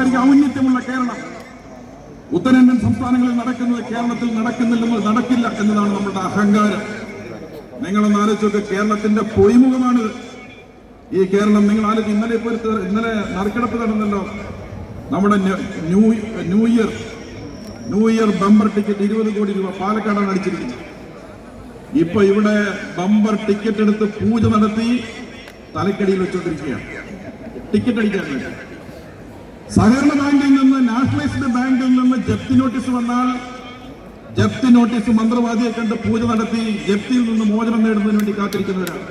സാംസ്കാരിക ഔന്നത്യമുള്ള കേരളം. ഉത്തരേന്ത്യൻ സംസ്ഥാനങ്ങളിൽ നടക്കുന്നത് കേരളത്തിൽ നടക്കുന്നില്ലെന്ന് നടക്കില്ല എന്നതാണ് നമ്മുടെ അഹങ്കാരം. നിങ്ങളൊന്ന് ആലോചിച്ചൊക്കെ കേരളത്തിന്റെ പൊയ്മുഖമാണിത് ഈ കേരളം നിങ്ങൾ ആലോചിച്ച് ഇന്നലെ ഇപ്പോൾ ഇന്നലെ നറുക്കെടുപ്പ് നടന്നല്ലോ. നമ്മുടെ new new year new year bumper ticket ഇരുപത് കോടി രൂപ പാലക്കാടാണ് അടിച്ചിരിക്കുന്നത്. ഇപ്പൊ ഇവിടെ ബമ്പർ ടിക്കറ്റ് എടുത്ത് പൂജ നടത്തി തലക്കടിയിൽ വെച്ചുകൊണ്ടിരിക്കുകയാണ് ടിക്കറ്റ് അടിക്കാൻ വേണ്ടി. സഹകരണ ബാങ്കിൽ നിന്ന് നാഷണലൈസ്ഡ് ബാങ്കിൽ നിന്ന് ജപ്തി നോട്ടീസ് വന്നാൽ ജപ്തി നോട്ടീസ് മന്ത്രവാദിയെ കണ്ട് പൂജ നടത്തി ജപ്തിയിൽ നിന്ന് മോചനം നേടുന്നതിന് വേണ്ടി കാത്തിരിക്കുന്നവരാണ്.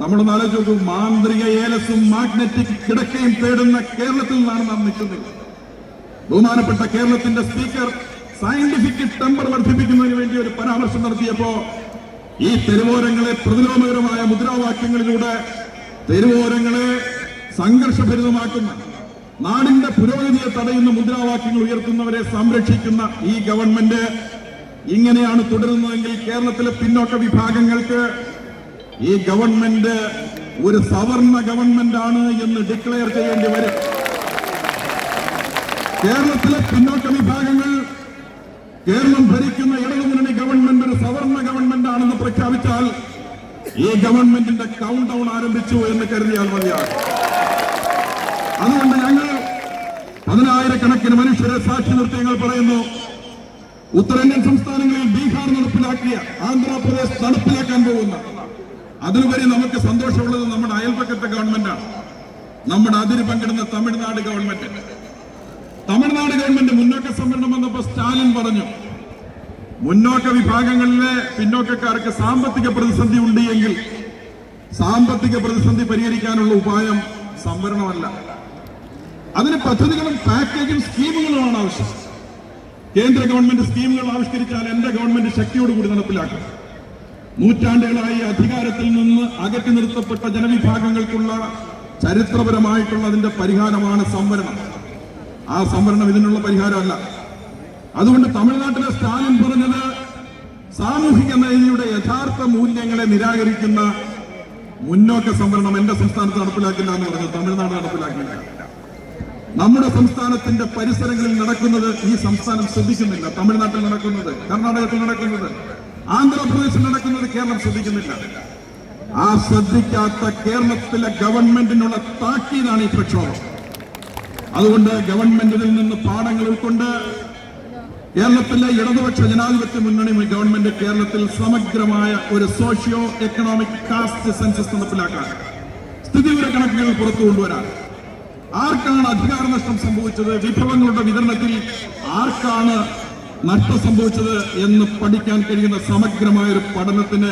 നമ്മളൊന്ന് ആലോചിച്ച് നോക്കൂ മാന്ത്രിക ഏലസും മാഗ്നറ്റിക് കിടക്കയും തേടുന്ന കേരളത്തിൽ നിന്നാണ് നാം നിൽക്കുന്നത്. ബഹുമാനപ്പെട്ട കേരളത്തിന്റെ സ്പീക്കർ സയന്റിഫിക് ടെമ്പർ വർദ്ധിപ്പിക്കുന്നതിന് വേണ്ടി ഒരു പരാമർശം നടത്തിയപ്പോ ഈ തെരുവോരങ്ങളെ പ്രതിലോമകരമായ മുദ്രാവാക്യങ്ങളിലൂടെ തെരുവോരങ്ങളെ സംഘർഷഭരിതമാക്കുന്ന നാടിന്റെ പുരോഗതിയെ തടയുന്ന മുദ്രാവാക്യങ്ങൾ ഉയർത്തുന്നവരെ സംരക്ഷിക്കുന്ന ഈ ഗവൺമെന്റ് ഇങ്ങനെയാണ് തുടരുന്നതെങ്കിൽ കേരളത്തിലെ പിന്നോക്ക വിഭാഗങ്ങൾക്ക് ഈ ഗവൺമെന്റ് ഒരു സവർണ ഗവൺമെന്റ് ആണ് എന്ന് ഡിക്ലെയർ ചെയ്യേണ്ടി വരും. കേരളത്തിലെ പിന്നോക്ക വിഭാഗങ്ങൾ കേരളം ഭരിക്കുന്ന ഇടതുമുന്നണി ഗവൺമെന്റ് ഒരു സവർണ ഗവൺമെന്റ് ആണെന്ന് പ്രഖ്യാപിച്ചാൽ ഈ ഗവൺമെന്റിന്റെ കൗണ്ട് ഡൗൺ ആരംഭിച്ചു എന്ന് കരുതിയാൽ മതിയാകും. അതുകൊണ്ട് ഞങ്ങൾ പതിനായിരക്കണക്കിന് മനുഷ്യരെ സാക്ഷി നിർത്തി ഞങ്ങൾ പറയുന്നു. ഉത്തരേന്ത്യൻ സംസ്ഥാനങ്ങളിൽ ബീഹാർ നടപ്പിലാക്കിയ ആന്ധ്രാപ്രദേശ് നടപ്പിലാക്കാൻ പോകുന്ന. അതിലുപരി നമുക്ക് സന്തോഷമുള്ളത് നമ്മുടെ അയൽപക്കത്തെ ഗവൺമെന്റാണ് നമ്മുടെ അതിര് പങ്കിടുന്ന തമിഴ്നാട് ഗവൺമെന്റ് തമിഴ്നാട് ഗവൺമെന്റ് മുന്നോക്ക സംവരണം വന്നപ്പോൾ സ്റ്റാലിൻ പറഞ്ഞു മുന്നോക്ക വിഭാഗങ്ങളിലെ പിന്നോക്കക്കാർക്ക് സാമ്പത്തിക പ്രതിസന്ധി ഉണ്ട് എങ്കിൽ സാമ്പത്തിക പ്രതിസന്ധി പരിഹരിക്കാനുള്ള ഉപായം സംവരണമല്ല. അതിന് പദ്ധതികളും പാക്കേജും സ്കീമുകളുമാണ് ആവശ്യം. കേന്ദ്ര ഗവൺമെന്റ് സ്കീമുകൾ ആവിഷ്കരിച്ചാൽ എന്റെ ഗവൺമെന്റ് ശക്തിയോടുകൂടി നടപ്പിലാക്കും. നൂറ്റാണ്ടുകളായി അധികാരത്തിൽ നിന്ന് അകറ്റി നിർത്തപ്പെട്ട ജനവിഭാഗങ്ങൾക്കുള്ള ചരിത്രപരമായിട്ടുള്ള അതിന്റെ പരിഹാരമാണ് സംവരണം. ആ സംവരണം ഇതിനുള്ള പരിഹാരമല്ല. അതുകൊണ്ട് തമിഴ്നാട്ടിലെ സ്റ്റാലിൻ പറഞ്ഞത് സാമൂഹിക നീതിയുടെ യഥാർത്ഥ മൂല്യങ്ങളെ നിരാകരിക്കുന്ന മുന്നോക്ക സംവരണം എന്റെ സംസ്ഥാനത്ത് നടപ്പിലാക്കില്ല എന്ന് പറഞ്ഞു തമിഴ്നാട് നടപ്പിലാക്കില്ല നമ്മുടെ സംസ്ഥാനത്തിന്റെ പരിസരങ്ങളിൽ നടക്കുന്നത് ഈ സംസ്ഥാനം ശ്രദ്ധിക്കുന്നില്ല. തമിഴ്നാട്ടിൽ നടക്കുന്നത് കർണാടകത്തിൽ നടക്കുന്നത് ആന്ധ്രാപ്രദേശിൽ നടക്കുന്നത് കേരളം ശ്രദ്ധിക്കുന്നില്ല. ആ ശ്രദ്ധിക്കാത്ത കേരളത്തിലെ ഗവൺമെന്റിനുള്ള താക്കീതാണ് ഈ പ്രക്ഷോഭം. അതുകൊണ്ട് ഗവൺമെന്റിൽ നിന്ന് പാഠങ്ങൾ ഉൾക്കൊണ്ട് കേരളത്തിലെ ഇടതുപക്ഷ ജനാധിപത്യ മുന്നണി ഗവൺമെന്റ് കേരളത്തിൽ സമഗ്രമായ ഒരു സോഷ്യോ എക്കണോമിക് കാസ്റ്റ് സെൻസസ് നടപ്പിലാക്കാൻ സ്ഥിതിവിവര കണക്കുകൾ പുറത്തു കൊണ്ടുവരാൻ ആർക്കാണ് അധികാര നഷ്ടം സംഭവിച്ചത്? വിഭവങ്ങളുടെ വിതരണത്തിൽ ആർക്കാണ് നഷ്ടം സംഭവിച്ചത് എന്ന് പഠിക്കാൻ കഴിയുന്ന സമഗ്രമായ ഒരു പഠനത്തിന്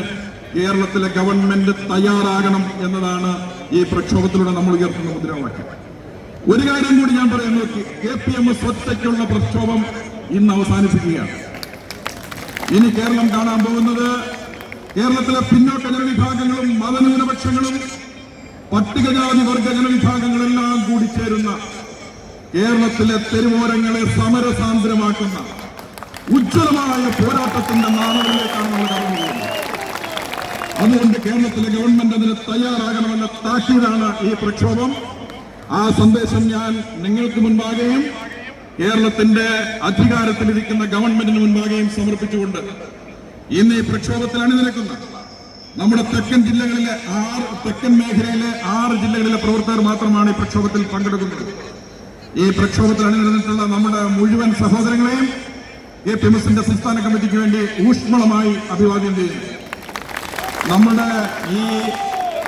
കേരളത്തിലെ ഗവൺമെന്റ് തയ്യാറാകണം എന്നതാണ് ഈ പ്രക്ഷോഭത്തിലൂടെ നമ്മൾ ഉയർത്തുന്ന മുദ്രാവാക്യം. ഒരു കാര്യം കൂടി ഞാൻ പറയുന്നു കെ പി എം എസ് ഒറ്റയ്ക്കുള്ള പ്രക്ഷോഭം ഇന്ന് അവസാനിപ്പിക്കുകയാണ്. ഇനി കേരളം കാണാൻ പോകുന്നത് കേരളത്തിലെ പിന്നോക്ക ജനവിഭാഗങ്ങളും മതന്യൂനപക്ഷങ്ങളും പട്ടികജാതി വർഗ ജനവിഭാഗങ്ങളെല്ലാം കൂടി ചേരുന്ന കേരളത്തിലെ തെരുവോരങ്ങളെ സമരസാന്ദ്രമാക്കുന്ന ഉജ്ജ്വലമായ പോരാട്ടത്തിന്റെ നാളുകളിലേക്കാണ് നമ്മൾ കടന്നു അതുകൊണ്ട് കേരളത്തിലെ ഗവൺമെന്റ് അതിന് തയ്യാറാകണമെന്ന താക്കീതാണ് ഈ പ്രക്ഷോഭം. ആ സന്ദേശം ഞാൻ നിങ്ങൾക്ക് മുൻപാകെയും കേരളത്തിന്റെ അധികാരത്തിലിരിക്കുന്ന ഗവൺമെന്റിന് മുൻപാകെയും സമർപ്പിച്ചുകൊണ്ട് ഇന്ന് ഈ പ്രക്ഷോഭത്തിൽ അണിനിരക്കുന്ന നമ്മുടെ തെക്കൻ ജില്ലകളിലെ ആറ് തെക്കൻ മേഖലയിലെ ആറ് ജില്ലകളിലെ പ്രവർത്തകർ മാത്രമാണ് ഈ പ്രക്ഷോഭത്തിൽ പങ്കെടുക്കുന്നത്. ഈ പ്രക്ഷോഭത്തിൽ അണിനിരന്നിട്ടുള്ള നമ്മുടെ മുഴുവൻ സഹോദരങ്ങളെയും എ പി എം എസിന്റെ സംസ്ഥാന കമ്മിറ്റിക്ക് വേണ്ടി ഊഷ്മളമായി അഭിവാദ്യം ചെയ്യുന്നു. നമ്മുടെ ഈ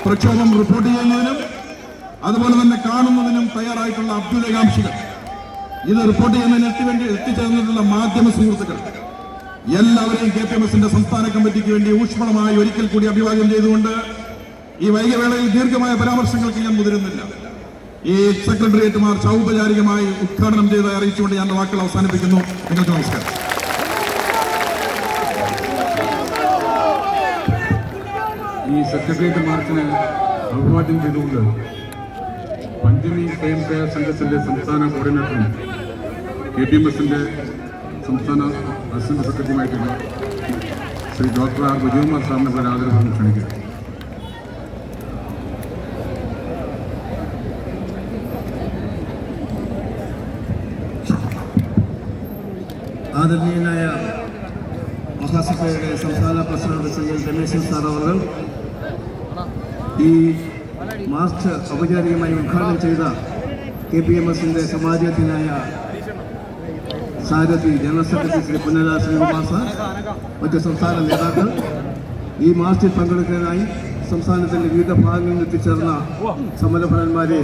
പ്രക്ഷോഭം റിപ്പോർട്ട് ചെയ്യുന്നതിനും അതുപോലെ തന്നെ കാണുന്നതിനും തയ്യാറായിട്ടുള്ള അഭ്യുദയകാംക്ഷികൾ. ഇത് റിപ്പോർട്ട് ചെയ്യുന്നതിന് എത്തി വേണ്ടി എത്തിച്ചേർന്നിട്ടുള്ള മാധ്യമ സുഹൃത്തുക്കൾ. എല്ലാവരെയും കെ പി എം എസിന്റെ സംസ്ഥാന കമ്മിറ്റിക്ക് വേണ്ടി ഊഷ്മളമായി ഒരിക്കൽ കൂടി അഭിവാദ്യം ചെയ്തുകൊണ്ട് ഈ വൈകവേളയിൽ ദീർഘമായ പരാമർശങ്ങൾക്ക് ഞാൻ മുതിരുന്നില്ല. ഈ സെക്രട്ടേറിയറ്റുമാർ ഔപചാരികമായി ഉദ്ഘാടനം ചെയ്ത് അറിയിച്ചുകൊണ്ട് ഞാൻ വാക്കുകൾ അവസാനിപ്പിക്കുന്നു. നിങ്ങൾക്ക് നമസ്കാരം. ഈ സെക്രട്ടേറിയറ്റ് മാർച്ചിന് അഭിവാദ്യം ചെയ്തുകൊണ്ട് പഞ്ചമി സ്വയം സേവ സംഘത്തിന്റെ സംസ്ഥാന കോർഡിനേറ്ററും കെ ടി എം എസിന്റെ സംസ്ഥാന പ്രസിഡന്റ് സെക്രട്ടറിയുമായിട്ടുള്ള ശ്രീ ഡോക്ടർ ആർ വിജയകുമാർ സാറിനെ പോലെ ആദരവാണ് ക്ഷണിക്കുന്നത് ആദരണീയനായ മഹാസഭയുടെ സംസ്ഥാന പ്രസിഡന്റ് ശ്രീ രമേശൻ സാർ അവർ ഈ മാർച്ച് ഔപചാരികമായി ഉദ്ഘാടനം ചെയ്ത കെ പി എം എസിന്റെ സമാജത്തിനായ സാരഥി general secretary Shri Punnala Sreekumar sir മറ്റ് സംസ്ഥാന നേതാക്കൾ ഈ മാർച്ചിൽ പങ്കെടുക്കാനായി സംസ്ഥാനത്തിൻ്റെ വിവിധ ഭാഗങ്ങളിൽ നിന്ന് എത്തിച്ചേർന്ന സമരഭടന്മാരെ